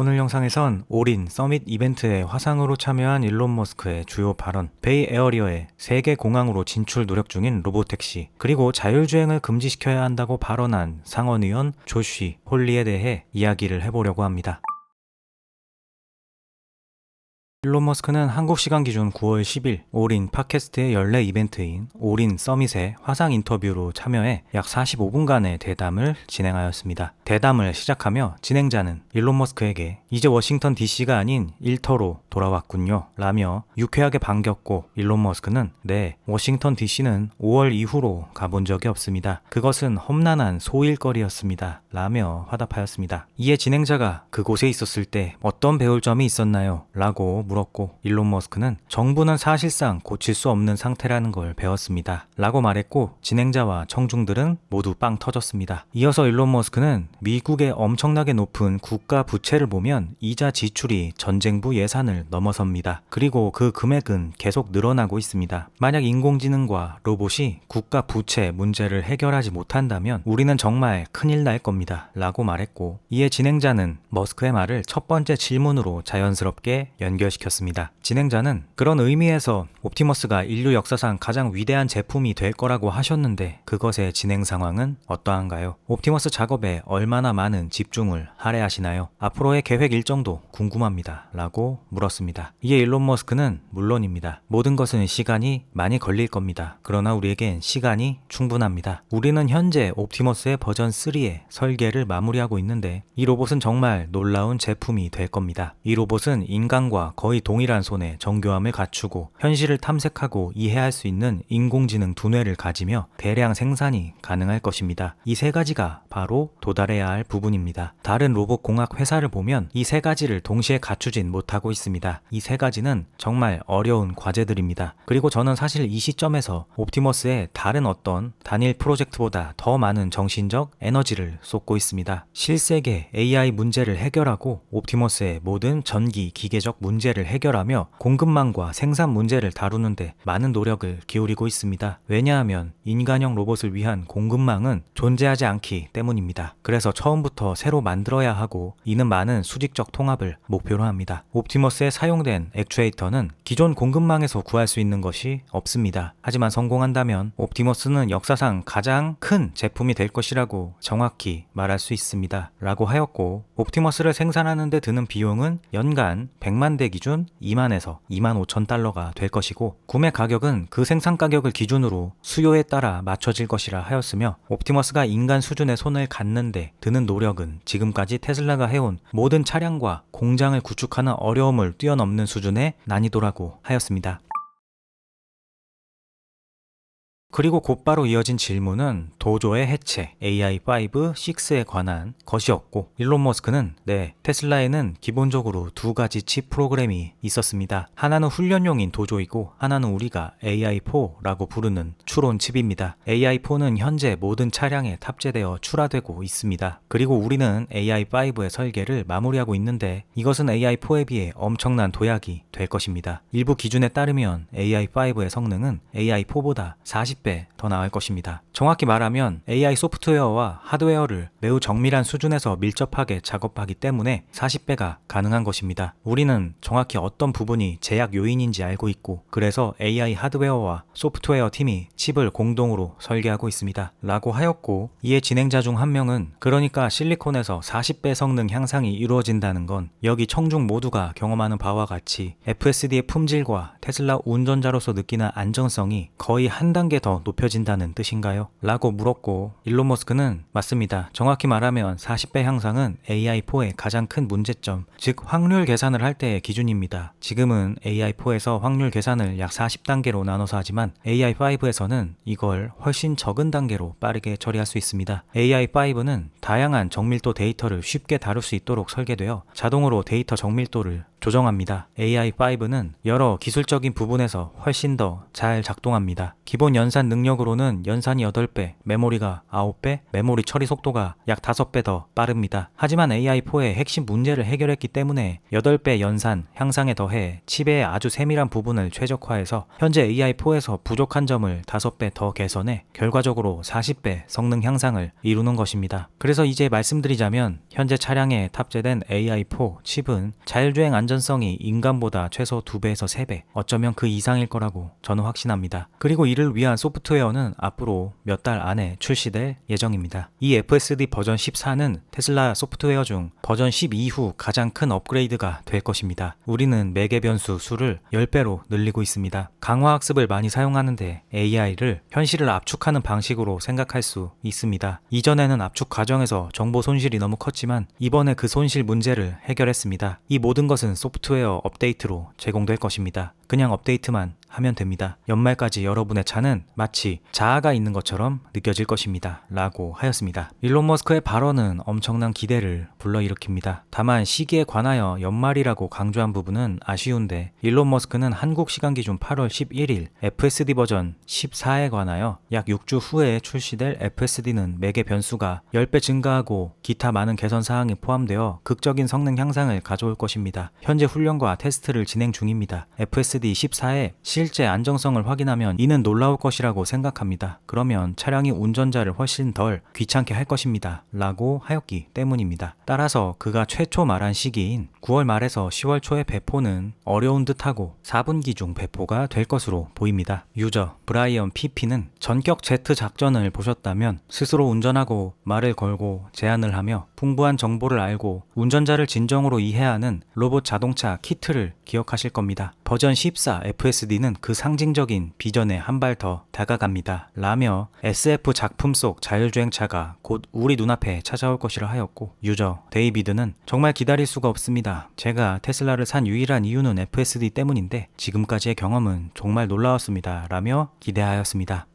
오늘 영상에선 올인 서밋 이벤트에 화상으로 참여한 일론 머스크의 주요 발언, 베이 에어리어의 세계 공항으로 진출 노력 중인 로보택시, 그리고 자율주행을 금지시켜야 한다고 발언한 상원의원 조쉬 홀리에 대해 이야기를 해보려고 합니다. 일론 머스크는 한국 시간 기준 9월 10일 올인 팟캐스트의 연례 이벤트인 올인 서밋에 화상 인터뷰로 참여해 약 45분간의 대담을 진행하였습니다. 대담을 시작하며 진행자는 일론 머스크에게 이제 워싱턴 DC가 아닌 일터로 돌아왔군요. 라며 유쾌하게 반겼고 일론 머스크는 네, 워싱턴 DC는 5월 이후로 가본 적이 없습니다. 그것은 험난한 소일거리였습니다. 라며 화답하였습니다. 이에 진행자가 그곳에 있었을 때 어떤 배울 점이 있었나요? 라고 물었고 일론 머스크는 정부는 사실상 고칠 수 없는 상태라는 걸 배웠습니다. 라고 말했고 진행자와 청중들은 모두 빵 터졌습니다. 이어서 일론 머스크는 미국의 엄청나게 높은 국가 부채를 보면 이자 지출이 전쟁부 예산을 넘어섭니다. 그리고 그 금액은 계속 늘어나고 있습니다. 만약 인공지능과 로봇이 국가 부채 문제를 해결하지 못한다면 우리는 정말 큰일 날 겁니다. 라고 말했고 이에 진행자는 머스크의 말을 첫 번째 질문으로 자연스럽게 연결시켰습니다. 진행자는 그런 의미에서 옵티머스가 인류 역사상 가장 위대한 제품이 될 거라고 하셨는데 그것의 진행 상황은 어떠한가요? 옵티머스 작업에 얼마나 많은 집중을 할애하시나요? 앞으로의 계획 일정도 궁금합니다. 라고 물었습니다. 이에 일론 머스크는 물론입니다. 모든 것은 시간이 많이 걸릴 겁니다. 그러나 우리에겐 시간이 충분합니다. 우리는 현재 옵티머스의 버전 3의 설계를 마무리하고 있는데 이 로봇은 정말 놀라운 제품이 될 겁니다. 이 로봇은 인간과 거의 동일한 손에 정교함을 갖추고 현실을 탐색하고 이해할 수 있는 인공지능 두뇌를 가지며 대량 생산이 가능할 것입니다. 이 세 가지가 바로 도달해야 할 부분입니다. 다른 로봇 공학 회사를 보면 이 세 가지를 동시에 갖추진 못하고 있습니다. 이 세 가지는 정말 어려운 과제들입니다. 그리고 저는 사실 이 시점에서 옵티머스의 다른 어떤 단일 프로젝트보다 더 많은 정신적 에너지를 쏟고 있습니다. 실세계 AI 문제를 해결하고 옵티머스의 모든 전기 기계적 문제를 해결하며 공급망과 생산 문제를 다루는데 많은 노력을 기울이고 있습니다. 왜냐하면 인간형 로봇을 위한 공급망은 존재하지 않기 때문입니다. 그래서 처음부터 새로 만들어야 하고 이는 많은 수직적 통합을 목표로 합니다. 옵티머스에 사용된 액추에이터는 기존 공급망에서 구할 수 있는 것이 없습니다. 하지만 성공한다면 옵티머스는 역사상 가장 큰 제품이 될 것이라고 정확히 말할 수 있습니다. 라고 하였고 옵티머스를 생산하는 데 드는 비용은 연간 100만 대 기준 2만에서 2만 5천 달러가 될 것이고 구매 가격은 그 생산 가격을 기준으로 수요에 따라 맞춰질 것이라 하였으며 옵티머스가 인간 수준의 손을 갖는데 드는 노력은 지금까지 테슬라가 해온 모든 차량과 공장을 구축하는 어려움을 뛰어넘는 수준의 난이도라고 하였습니다. 그리고 곧바로 이어진 질문은 도조의 해체 AI5, 6에 관한 것이었고 일론 머스크는 네 테슬라에는 기본적으로 두 가지 칩 프로그램이 있었습니다. 하나는 훈련용인 도조이고 하나는 우리가 AI4라고 부르는 추론 칩입니다. AI4는 현재 모든 차량에 탑재되어 출하되고 있습니다. 그리고 우리는 AI5의 설계를 마무리하고 있는데 이것은 AI4에 비해 엄청난 도약이 될 것입니다. 일부 기준에 따르면 AI5의 성능은 AI4보다 40 40배 더 나을 것입니다. 정확히 말하면 AI 소프트웨어와 하드웨어를 매우 정밀한 수준에서 밀접하게 작업하기 때문에 40배가 가능한 것입니다. 우리는 정확히 어떤 부분이 제약 요인인지 알고 있고 그래서 AI 하드웨어와 소프트웨어 팀이 칩을 공동으로 설계하고 있습니다. 라고 하였고 이에 진행자 중 한 명은 그러니까 실리콘에서 40배 성능 향상이 이루어진다는 건 여기 청중 모두가 경험하는 바와 같이 FSD의 품질과 테슬라 운전자로서 느끼는 안정성이 거의 한 단계 더 높여진다는 뜻인가요? 라고 물었고 일론 머스크는 맞습니다. 정확히 말하면 40배 향상은 AI4의 가장 큰 문제점, 즉 확률 계산을 할 때의 기준입니다. 지금은 AI4에서 확률 계산을 약 40단계로 나눠서 하지만 AI5에서는 이걸 훨씬 적은 단계로 빠르게 처리할 수 있습니다. AI5는 다양한 정밀도 데이터를 쉽게 다룰 수 있도록 설계되어 자동으로 데이터 정밀도를 조정합니다. AI5는 여러 기술적인 부분에서 훨씬 더 잘 작동합니다. 기본 연산 능력으로는 연산이 8배, 메모리가 9배, 메모리 처리 속도가 약 5배 더 빠릅니다. 하지만 AI4의 핵심 문제를 해결했기 때문에 8배 연산, 향상에 더해 칩의 아주 세밀한 부분을 최적화해서 현재 AI4에서 부족한 점을 5배 더 개선해 결과적으로 40배 성능 향상을 이루는 것입니다. 그래서 이제 말씀드리자면 현재 차량에 탑재된 AI4 칩은 자율주행 안전 성이 인간보다 최소 2배에서 3배, 어쩌면 그 이상일 거라고 저는 확신합니다. 그리고 이를 위한 소프트웨어는 앞으로 몇 달 안에 출시될 예정입니다. 이 FSD 버전 14는 테슬라 소프트웨어 중 버전 10 이후 가장 큰 업그레이드가 될 것입니다. 우리는 매개 변수 수를 10배로 늘리고 있습니다. 강화 학습을 많이 사용하는데 AI를 현실을 압축하는 방식으로 생각할 수 있습니다. 이전에는 압축 과정에서 정보 손실이 너무 컸지만 이번에 그 손실 문제를 해결했습니다. 이 모든 것은 소프트웨어 업데이트로 제공될 것입니다. 그냥 업데이트만 하면 됩니다. 연말까지 여러분의 차는 마치 자아가 있는 것처럼 느껴질 것입니다. 라고 하였습니다. 일론 머스크의 발언은 엄청난 기대를 불러일으킵니다. 다만 시기에 관하여 연말이라고 강조한 부분은 아쉬운데 일론 머스크는 한국 시간 기준 8월 11일 FSD 버전 14에 관하여 약 6주 후에 출시될 FSD는 매개 변수가 10배 증가하고 기타 많은 개선 사항이 포함되어 극적인 성능 향상을 가져올 것입니다. 현재 훈련과 테스트를 진행 중입니다. FSD 14의 실제 안정성을 확인하면 이는 놀라울 것이라고 생각합니다. 그러면 차량이 운전자를 훨씬 덜 귀찮게 할 것입니다. 라고 하였기 때문입니다. 따라서 그가 최초 말한 시기인 9월 말에서 10월 초의 배포는 어려운 듯하고 4분기 중 배포가 될 것으로 보입니다. 유저 브라이언 PP는 전격 제트 작전을 보셨다면 스스로 운전하고 말을 걸고 제안을 하며 풍부한 정보를 알고 운전자를 진정으로 이해하는 로봇 자동차 키트를 기억하실 겁니다. 버전 14 FSD는 그 상징적인 비전에 한 발 더 다가갑니다. 라며 SF 작품 속 자율주행차가 곧 우리 눈앞에 찾아올 것이라 하였고 유저 데이비드는 정말 기다릴 수가 없습니다. 제가 테슬라를 산 유일한 이유는 FSD 때문인데 지금까지의 경험은 정말 놀라웠습니다. 라며 기대하였습니다.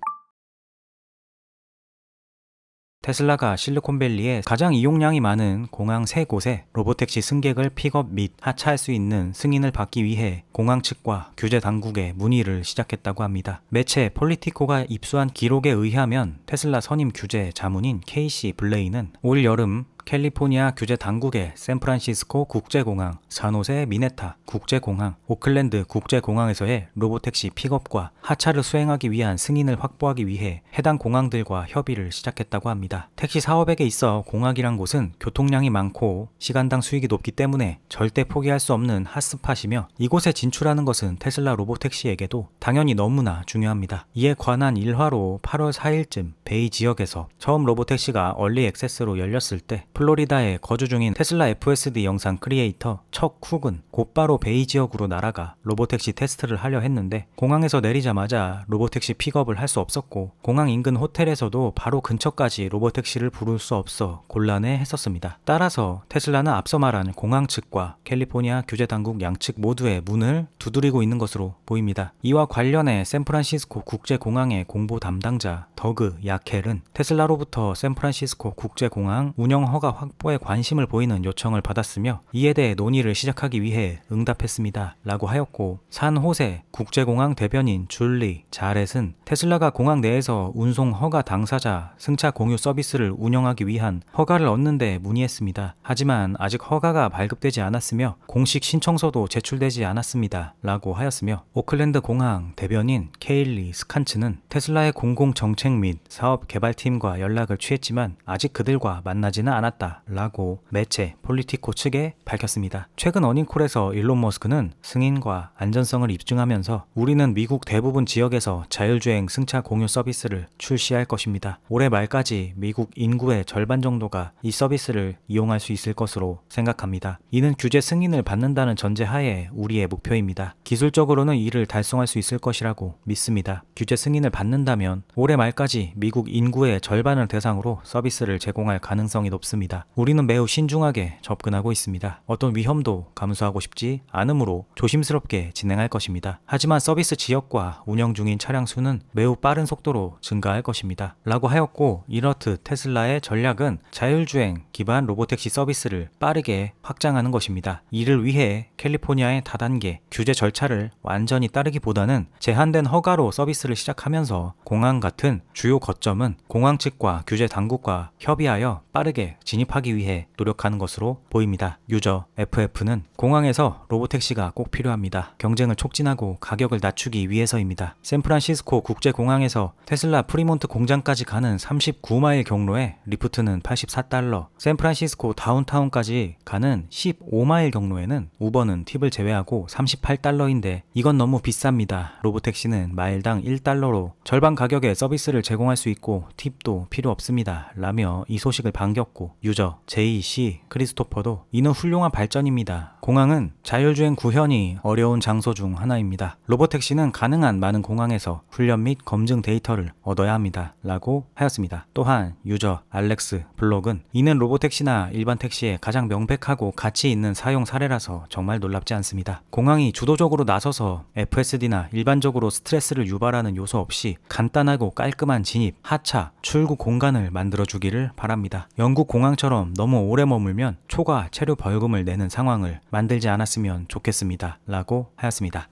테슬라가 실리콘밸리에 가장 이용량이 많은 공항 세 곳에 로보택시 승객을 픽업 및 하차할 수 있는 승인을 받기 위해 공항 측과 규제 당국에 문의를 시작했다고 합니다. 매체 폴리티코가 입수한 기록에 의하면 테슬라 선임 규제 자문인 케이시 블레이는 올 여름 캘리포니아 규제 당국의 샌프란시스코 국제공항, 산호세 미네타 국제공항, 오클랜드 국제공항에서의 로보택시 픽업과 하차를 수행하기 위한 승인을 확보하기 위해 해당 공항들과 협의를 시작했다고 합니다. 택시 사업에게 있어 공항이란 곳은 교통량이 많고 시간당 수익이 높기 때문에 절대 포기할 수 없는 핫스팟이며 이곳에 진출하는 것은 테슬라 로보택시에게도 당연히 너무나 중요합니다. 이에 관한 일화로 8월 4일쯤 베이 지역에서 처음 로보택시가 얼리 액세스로 열렸을 때 플로리다에 거주 중인 테슬라 FSD 영상 크리에이터 척 쿡은 곧바로 베이 지역으로 날아가 로보택시 테스트를 하려 했는데 공항에서 내리자마자 로보택시 픽업을 할 수 없었고 공항 인근 호텔에서도 바로 근처까지 로보택시를 부를 수 없어 곤란해 했었습니다. 따라서 테슬라는 앞서 말한 공항 측과 캘리포니아 규제 당국 양측 모두의 문을 두드리고 있는 것으로 보입니다. 이와 관련해 샌프란시스코 국제공항의 공보 담당자 더그 야켈은 테슬라로부터 샌프란시스코 국제공항 운영 허가 확보에 관심을 보이는 요청을 받았으며 이에 대해 논의를 시작하기 위해 응답했습니다. 라고 하였고 산호세 국제공항 대변인 줄리 자렛은 테슬라가 공항 내에서 운송 허가 당사자 승차 공유 서비스를 운영하기 위한 허가를 얻는데 문의했습니다. 하지만 아직 허가가 발급되지 않았으며 공식 신청서도 제출되지 않았습니다. 라고 하였으며 오클랜드 공항 대변인 케일리 스칸츠는 테슬라의 공공 정책 및 사업 개발팀과 연락을 취했지만 아직 그들과 만나지는 않았다. 라고 매체 폴리티코 측에 밝혔습니다. 최근 어닝콜에서 일론 머스크는 승인과 안전성을 입증하면서 우리는 미국 대부분 지역에서 자율주행 승차 공유 서비스를 출시할 것입니다. 올해 말까지 미국 인구의 절반 정도가 이 서비스를 이용할 수 있을 것으로 생각합니다. 이는 규제 승인을 받는다는 전제 하에 우리의 목표입니다. 기술적으로는 이를 달성할 수 있을 것이라고 믿습니다. 규제 승인을 받는다면 올해 말까지 미국 인구의 절반을 대상으로 서비스를 제공할 가능성이 높습니다. 합니다. 우리는 매우 신중하게 접근하고 있습니다. 어떤 위험도 감수하고 싶지 않으므로 조심스럽게 진행할 것입니다. 하지만 서비스 지역과 운영 중인 차량 수는 매우 빠른 속도로 증가할 것입니다. 라고 하였고 이렇듯 테슬라의 전략은 자율주행 기반 로보택시 서비스를 빠르게 확장하는 것입니다. 이를 위해 캘리포니아의 다단계 규제 절차를 완전히 따르기보다는 제한된 허가로 서비스를 시작하면서 공항 같은 주요 거점은 공항 측과 규제 당국과 협의하여 빠르게 진 입하기 위해 노력하는 것으로 보입니다. 유저 FF는 공항에서 로보택시가 꼭 필요합니다. 경쟁을 촉진하고 가격을 낮추기 위해서입니다. 샌프란시스코 국제공항에서 테슬라 프리몬트 공장까지 가는 39마일 경로에 리프트는 84달러, 샌프란시스코 다운타운까지 가는 15마일 경로에는 우버는 팁을 제외하고 38달러인데 이건 너무 비쌉니다. 로보택시는 마일당 1달러로 절반 가격에 서비스를 제공할 수 있고 팁도 필요 없습니다. 라며 이 소식을 반겼고 유저 JC 크리스토퍼도 이는 훌륭한 발전입니다. 공항은 자율주행 구현이 어려운 장소 중 하나입니다. 로보택시는 가능한 많은 공항에서 훈련 및 검증 데이터를 얻어야 합니다. 라고 하였습니다. 또한 유저 알렉스 블록은 이는 로보택시나 일반 택시의 가장 명백하고 가치 있는 사용 사례라서 정말 놀랍지 않습니다. 공항이 주도적으로 나서서 FSD나 일반적으로 스트레스를 유발하는 요소 없이 간단하고 깔끔한 진입, 하차, 출구 공간을 만들어 주기를 바랍니다. 영국 공항 처럼 너무 오래 머물면 초과 체류 벌금을 내는 상황을 만들지 않았으면 좋겠습니다. 라고 하였습니다.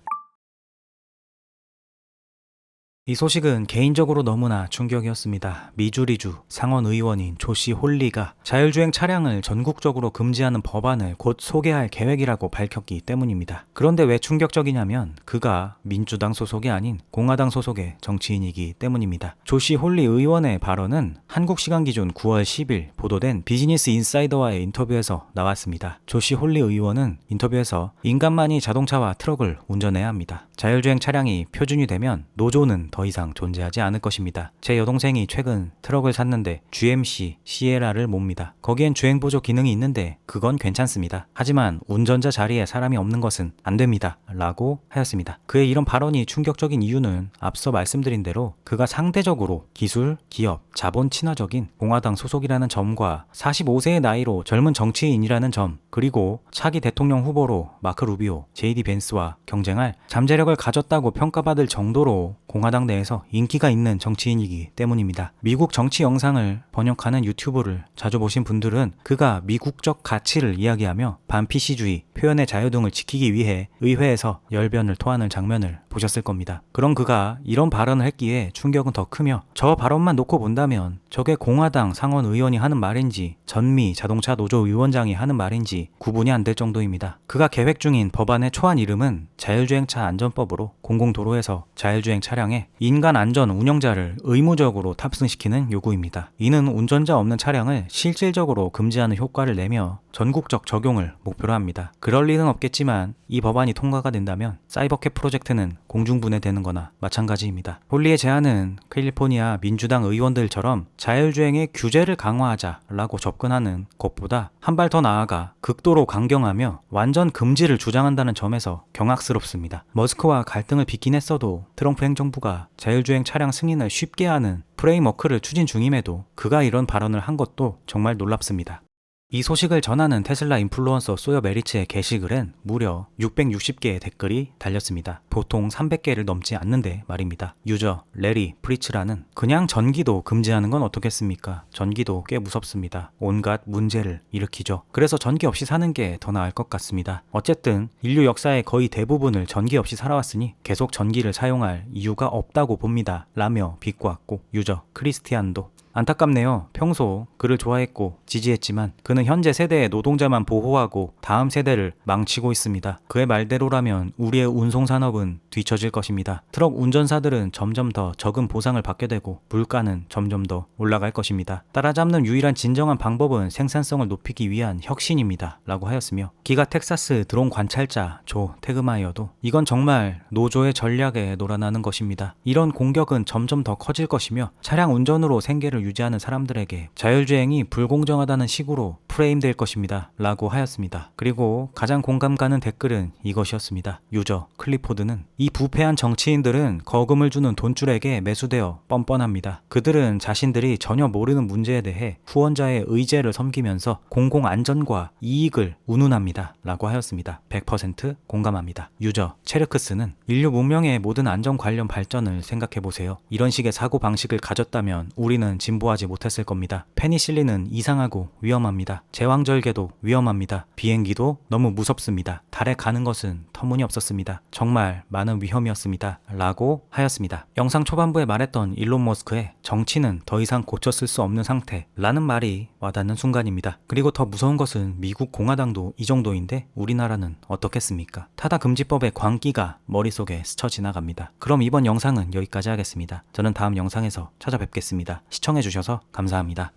이 소식은 개인적으로 너무나 충격이었습니다. 미주리주 상원 의원인 조시 홀리가 자율주행 차량을 전국적으로 금지하는 법안을 곧 소개할 계획이라고 밝혔기 때문입니다. 그런데 왜 충격적이냐면 그가 민주당 소속이 아닌 공화당 소속의 정치인이기 때문입니다. 조시 홀리 의원의 발언은 한국 시간 기준 9월 10일 보도된 비즈니스 인사이더와의 인터뷰에서 나왔습니다. 조시 홀리 의원은 인터뷰에서 인간만이 자동차와 트럭을 운전해야 합니다. 자율주행 차량이 표준이 되면 노조는 더 이상 존재하지 않을 것입니다. 제 여동생이 최근 트럭을 샀는데 GMC 시에라를 몹니다. 거기엔 주행 보조 기능이 있는데 그건 괜찮습니다. 하지만 운전자 자리에 사람이 없는 것은 안 됩니다. 라고 하였습니다. 그의 이런 발언이 충격적인 이유는 앞서 말씀드린 대로 그가 상대적으로 기술, 기업, 자본 친화적인 공화당 소속이라는 점과 45세의 나이로 젊은 정치인이라는 점, 그리고 차기 대통령 후보로 마크 루비오, 제이디 벤스와 경쟁할 잠재력을 가졌다고 평가받을 정도로 공화당 내에서 인기가 있는 정치인이기 때문입니다. 미국 정치 영상을 번역하는 유튜브를 자주 보신 분들은 그가 미국적 가치를 이야기하며 반피시주의, 표현의 자유 등을 지키기 위해 의회에서 열변을 토하는 장면을 보셨을 겁니다. 그럼 그가 이런 발언을 했기에 충격은 더 크며 저 발언만 놓고 본다면 저게 공화당 상원 의원이 하는 말인지 전미 자동차 노조 위원장이 하는 말인지 구분이 안 될 정도입니다. 그가 계획 중인 법안의 초안 이름은 자율주행차 안전법으로 공공도로에서 자율주행 차량에 인간 안전 운영자를 의무적으로 탑승시키는 요구입니다. 이는 운전자 없는 차량을 실질적으로 금지하는 효과를 내며 전국적 적용을 목표로 합니다. 그럴 리는 없겠지만 이 법안이 통과가 된다면 사이버캡 프로젝트는 공중분해되는 거나 마찬가지입니다. 홀리의 제안은 캘리포니아 민주당 의원들처럼 자율주행의 규제를 강화하자라고 접근하는 것보다 한 발 더 나아가 극도로 강경하며 완전 금지를 주장한다는 점에서 경악스럽습니다. 머스크와 갈등을 빚긴 했어도 트럼프 행정부가 자율주행 차량 승인을 쉽게 하는 프레임워크를 추진 중임에도 그가 이런 발언을 한 것도 정말 놀랍습니다. 이 소식을 전하는 테슬라 인플루언서 소여 메리츠의 게시글엔 무려 660개의 댓글이 달렸습니다. 보통 300개를 넘지 않는데 말입니다. 유저 레리 프리츠라는 그냥 전기도 금지하는 건 어떻겠습니까? 전기도 꽤 무섭습니다. 온갖 문제를 일으키죠. 그래서 전기 없이 사는 게 더 나을 것 같습니다. 어쨌든 인류 역사의 거의 대부분을 전기 없이 살아왔으니 계속 전기를 사용할 이유가 없다고 봅니다. 라며 비꼬았고 유저 크리스티안도 안타깝네요. 평소 그를 좋아했고 지지했지만 그는 현재 세대의 노동자만 보호하고 다음 세대를 망치고 있습니다. 그의 말대로라면 우리의 운송 산업은 뒤처질 것입니다. 트럭 운전사들은 점점 더 적은 보상을 받게 되고 물가는 점점 더 올라갈 것입니다. 따라잡는 유일한 진정한 방법은 생산성을 높이기 위한 혁신입니다. 라고 하였으며 기가 텍사스 드론 관찰자 조 테그마이어도 이건 정말 노조의 전략에 놀아나는 것입니다. 이런 공격은 점점 더 커질 것이며 차량 운전으로 생계를 자유주행을 유지하는 사람들에게 자율주행이 불공정하다는 식으로 프레임될 것입니다. 라고 하였습니다. 그리고 가장 공감 가는 댓글은 이것이었습니다. 유저 클리포드는 이 부패한 정치인들은 거금을 주는 돈줄에게 매수되어 뻔뻔합니다. 그들은 자신들이 전혀 모르는 문제에 대해 후원자의 의제를 섬기면서 공공 안전과 이익을 운운합니다. 라고 하였습니다. 100% 공감합니다. 유저 체르크스는 인류 문명의 모든 안전 관련 발전을 생각해 보세요. 이런 식의 사고 방식을 가졌다면 우리는 진보하지 못했을 겁니다. 페니실린은 이상하고 위험합니다. 제왕절개도 위험합니다. 비행기도 너무 무섭습니다. 달에 가는 것은 터무니없었습니다. 정말 많은 위험이었습니다. 라고 하였습니다. 영상 초반부에 말했던 일론 머스크의 정치는 더 이상 고쳤을 수 없는 상태 라는 말이 와닿는 순간입니다. 그리고 더 무서운 것은 미국 공화당도 이 정도인데 우리나라는 어떻겠습니까? 타다 금지법의 광기가 머릿속에 스쳐 지나갑니다. 그럼 이번 영상은 여기까지 하겠습니다. 저는 다음 영상에서 찾아뵙겠습니다. 시청해주셔서 감사합니다.